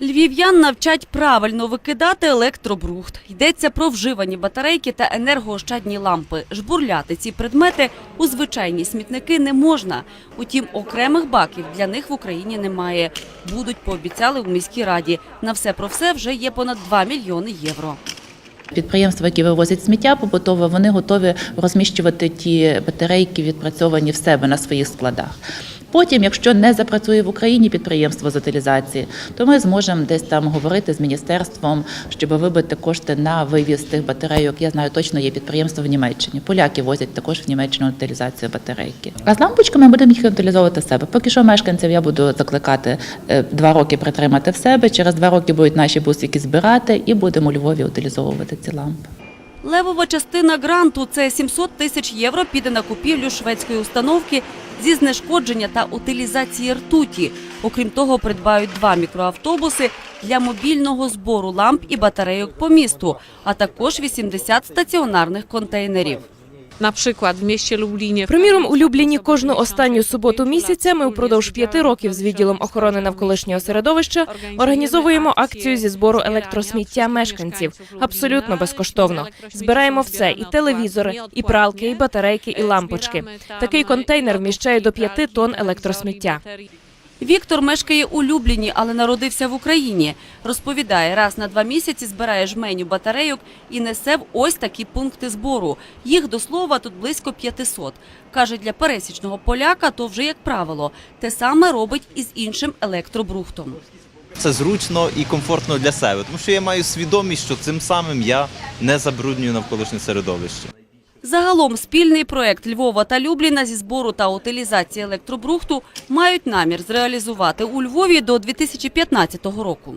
Львів'ян навчать правильно викидати електробрухт. Йдеться про вживані батарейки та енергоощадні лампи. Жбурляти ці предмети у звичайні смітники не можна. Утім, окремих баків для них в Україні немає. Будуть пообіцяли у міській раді. На все про все вже є понад 2 мільйони євро. Підприємства, які вивозять сміття побутове, вони готові розміщувати ті батарейки, відпрацьовані в себе на своїх складах. Потім, якщо не запрацює в Україні підприємство з утилізації, то ми зможемо десь там говорити з міністерством, щоб вибити кошти на вивіз тих батарейок. Я знаю, точно є підприємство в Німеччині. Поляки возять також в Німеччину утилізацію батарейки. А з лампочками будемо їх утилізовувати себе. Поки що мешканців я буду закликати е, два роки притримати в себе. Через два роки будуть наші бусики збирати і будемо у Львові утилізовувати ці лампи. Левова частина гранту – це 700 тисяч євро піде на купівлю шведської установки зі знешкодження та утилізації ртуті. Окрім того, придбають два мікроавтобуси для мобільного збору ламп і батарейок по місту, а також 80 стаціонарних контейнерів. Na przykład w mieście Lublinie Приміром, у Любліні кожну останню суботу місяця ми впродовж п'яти років з відділом охорони навколишнього середовища організовуємо акцію зі збору електросміття мешканців абсолютно безкоштовно. Збираємо все і телевізори, і пралки, і батарейки, і лампочки. Такий контейнер вміщає до п'яти тонн електросміття. Віктор мешкає у Любліні, але народився в Україні. Розповідає, раз на два місяці збирає жменю батарейок і несе в ось такі пункти збору. Їх, до слова, тут близько 500. Каже, для пересічного поляка то вже як правило. Те саме робить і з іншим електробрухтом. Це зручно і комфортно для себе, тому що я маю свідомість, що цим самим я не забруднюю навколишнє середовище. Загалом спільний проект Львова та Любліна зі збору та утилізації електробрухту мають намір зреалізувати у Львові до 2015 року.